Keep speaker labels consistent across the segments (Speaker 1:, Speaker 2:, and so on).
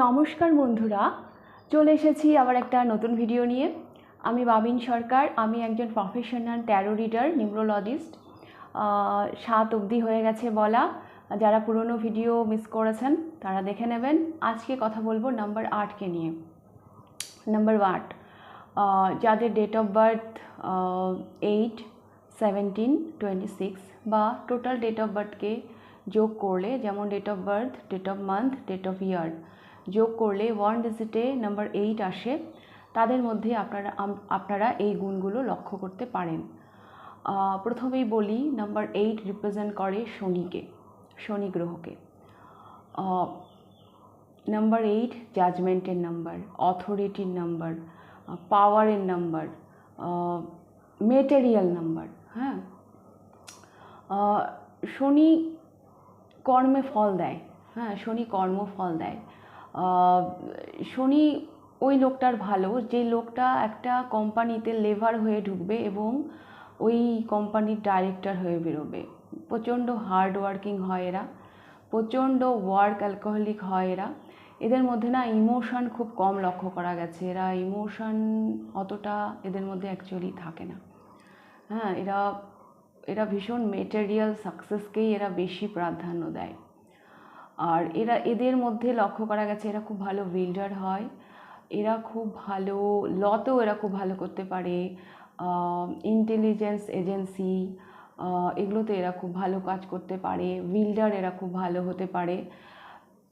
Speaker 1: নমস্কার বন্ধুরা, চলে এসেছি আবার একটা নতুন ভিডিও নিয়ে। আমি বাবিন সরকার, আমি একজন প্রফেশনাল ট্যারো রিডার নিউরোলজিস্ট সাত অবধি হয়ে গেছে বলা। যারা পুরনো ভিডিও মিস করেছেন, তারা দেখে নেবেন। আজকে কথা বলব নাম্বার আটকে নিয়ে। নাম্বার আট যাদের date of birth eight seventeen twenty six বা টোটাল ডেট অফ বার্থকে যোগ করলে, যেমন date of birth date of month date of year যোগ করলে ওয়ান ডিজিটে নাম্বার এইট আসে, তাদের মধ্যে আপনারা আপনারা এই গুণগুলো লক্ষ্য করতে পারেন। প্রথমেই বলি নাম্বার এইট রিপ্রেজেন্ট করে শনিকে, শনি গ্রহকে। নাম্বার এইট জাজমেন্টের নাম্বার অথরিটির নাম্বার পাওয়ারের নাম্বার মেটেরিয়াল নাম্বার হ্যাঁ? শনি কর্মে ফল দেয় হ্যাঁ? শনি কর্ম ফল দেয়। শনি ওই লোকটার ভালো, যে লোকটা একটা কোম্পানিতে লেভার হয়ে ঢুকবে এবং ওই কোম্পানির ডাইরেক্টর হয়ে বেরোবে। প্রচণ্ড হার্ড ওয়ার্কিং হয় এরা, প্রচণ্ড ওয়ার্ক অ্যালকোহলিক হয় এরা। এদের মধ্যে না ইমোশন খুব কম লক্ষ্য করা গেছে। এরা ইমোশন অতটা এদের মধ্যে অ্যাকচুয়ালি থাকে না। হ্যাঁ এরা এরা ভীষণ মেটেরিয়াল সাকসেসকেই এরা বেশি প্রাধান্য দেয়। আর এরা, এদের মধ্যে লক্ষ্য করা গেছে এরা খুব ভালো বিল্ডার হয়। এরা খুব ভালো, লতেও এরা খুব ভালো করতে পারে। ইন্টেলিজেন্স এজেন্সি এগুলোতে এরা খুব ভালো কাজ করতে পারে। বিল্ডার এরা খুব ভালো হতে পারে।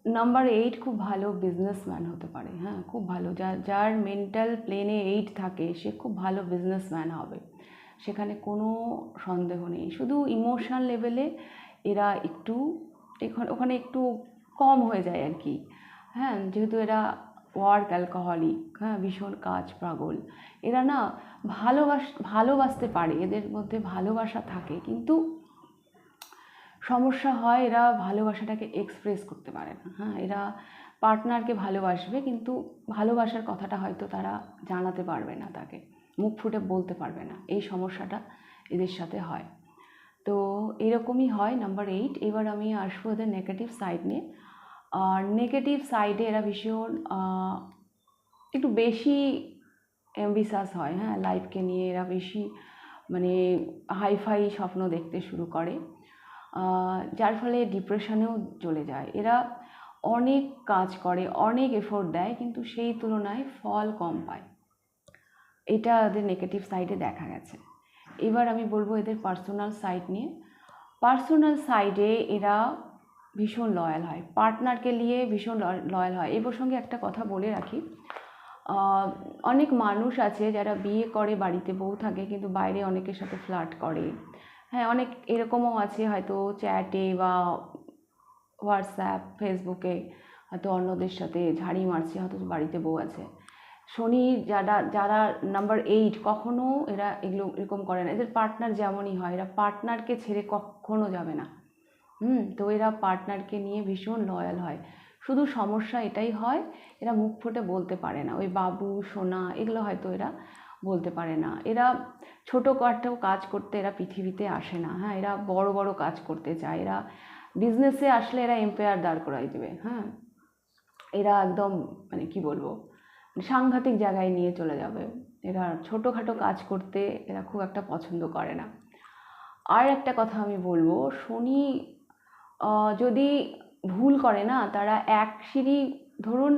Speaker 1: নাম্বার এইট খুব ভালো বিজনেসম্যান হতে পারে। হ্যাঁ খুব ভালো। যার যার মেন্টাল প্লেনে এইট থাকে, সে খুব ভালো বিজনেসম্যান হবে। সেখানে কোনো সন্দেহ নেই। শুধু ইমোশনাল লেভেলে এরা একটু এখানে, ওখানে একটু কম হয়ে যায় আর কি। হ্যাঁ যেহেতু এরা ওয়ার্ক অ্যালকোহলিক হ্যাঁ ভীষণ কাজ পাগল। এরা না ভালোবাস, ভালোবাসতে পারে, এদের মধ্যে ভালোবাসা থাকে, কিন্তু সমস্যা হয় এরা ভালোবাসাটাকে এক্সপ্রেস করতে পারে না। হ্যাঁ এরা পার্টনারকে ভালোবাসবে, কিন্তু ভালোবাসার কথাটা হয়তো তারা জানাতে পারবে না তাকে, মুখ ফুটে বলতে পারবে না। এই সমস্যাটা এদের সাথে হয়। তো এরকমই হয় নাম্বার এইট এবার আমি আসব এদের নেগেটিভ সাইড নিয়ে। আর নেগেটিভ সাইডে এরা ভীষণ একটু বেশি অ্যাম্বিসাস হয় হ্যাঁ? লাইফকে নিয়ে এরা বেশি মানে হাইফাই স্বপ্ন দেখতে শুরু করে। যার ফলে ডিপ্রেশনেও চলে যায়। এরা অনেক কাজ করে, অনেক এফোর্ট দেয়, কিন্তু সেই তুলনায় ফল কম পায়। এটা এদের নেগেটিভ সাইডে দেখা গেছে। এবার আমি বলব এদের পার্সোনাল সাইড নিয়ে। পার্সোনাল সাইডে এরা ভীষণ লয়াল হয়। পার্টনারকে নিয়ে ভীষণ লয়াল হয়। এই প্রসঙ্গে একটা কথা বলে রাখি। অনেক মানুষ আছে যারা বিয়ে করে, বাড়িতে বউ থাকে, কিন্তু বাইরে অনেকের সাথে ফ্লার্ট করে। হ্যাঁ অনেক এরকমও আছে হয়তো চ্যাটে বা হোয়াটসঅ্যাপ ফেসবুকে হয়তো অন্যদের সাথে ঝাড়ি মারছে, হয়তো বাড়িতে বউ আছে। শনি যারা যারা নাম্বার এইট কখনো এরা এগুলো এরকম করে না। এদের পার্টনার যেমনই হয়, এরা পার্টনারকে ছেড়ে কখনো যাবে না। হুম, তো এরা পার্টনারকে নিয়ে ভীষণ লয়াল হয়। শুধু সমস্যা এটাই হয়, এরা মুখ ফুটে বলতে পারে না। ওই বাবু, সোনা, এগুলো হয়তো এরা বলতে পারে না। এরা ছোটোখাটো কাজ করতে এরা পৃথিবীতে আসে না। হ্যাঁ এরা বড় বড় কাজ করতে চায়। এরা বিজনেসে আসলে এরা এম্পায়ার দাঁড় করাই দেবে। হ্যাঁ এরা একদম মানে কি বলব? সাংঘাতিক জায়গায় নিয়ে চলে যাবে। এরা ছোটোখাটো কাজ করতে এরা খুব একটা পছন্দ করে না। আর একটা কথা আমি বলব, শনি যদি ভুল করে না, তারা এক সিঁড়ি ধরুন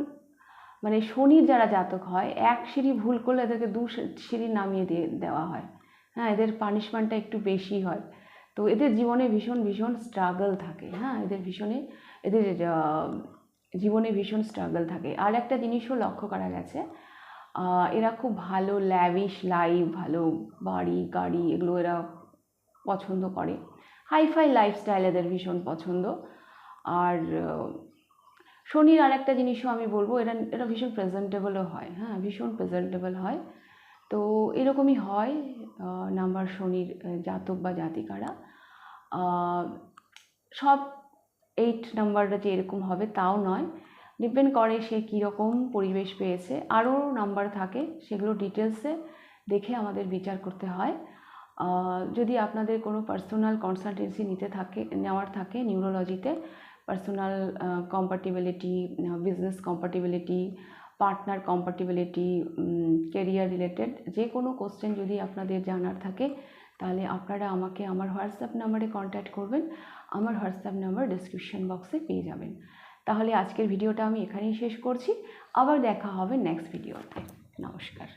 Speaker 1: মানে শনির যারা জাতক হয়, এক সিঁড়ি ভুল করলে এদেরকে দু সিঁড়ি নামিয়ে দিয়ে দেওয়া হয়। হ্যাঁ এদের পানিশমেন্টটা একটু বেশি হয়। তো এদের জীবনে ভীষণ ভীষণ স্ট্রাগল থাকে। হ্যাঁ এদের ভীষণে, এদের জীবনে ভীষণ স্ট্রাগল থাকে। আর একটা জিনিসও লক্ষ্য করা গেছে এরা খুব ভালো ল্যাভিশ লাইফ ভালো বাড়ি, গাড়ি, এগুলো এরা পছন্দ করে। হাইফাই লাইফস্টাইল এদের ভীষণ পছন্দ। আর শনির আর একটা জিনিসও আমি বলব, এরা এরা ভীষণ প্রেজেন্টেবলও হয় হ্যাঁ ভীষণ প্রেজেন্টেবল হয়। তো এরকমই হয় নাম্বার শনির জাতক বা জাতিকারা। সব এইট নাম্বারটা যে এরকম হবে, তাও নয়। ডিপেন্ড করে সে কীরকম পরিবেশ পেয়েছে। আরও নাম্বার থাকে, সেগুলো ডিটেলসে দেখে আমাদের বিচার করতে হয়। যদি আপনাদের কোনো পার্সোনাল কনসালটেন্সি নিতে থাকে, নেওয়ার থাকে নিউরোলজিতে personal compatibility business compatibility partner compatibility career related যে কোনো কোশ্চেন যদি আপনাদের জানার থাকে তাহলে আপনারা আমাকে আমার হোয়াটসঅ্যাপ নাম্বারে কন্ট্যাক্ট করবেন, আমার হোয়াটসঅ্যাপ নাম্বার ডিসক্রিপশন বক্সে পেয়ে যাবেন। তাহলে আজকের ভিডিওটা আমি এখানেই শেষ করছি, আবার দেখা হবে নেক্সট ভিডিওতে নমস্কার।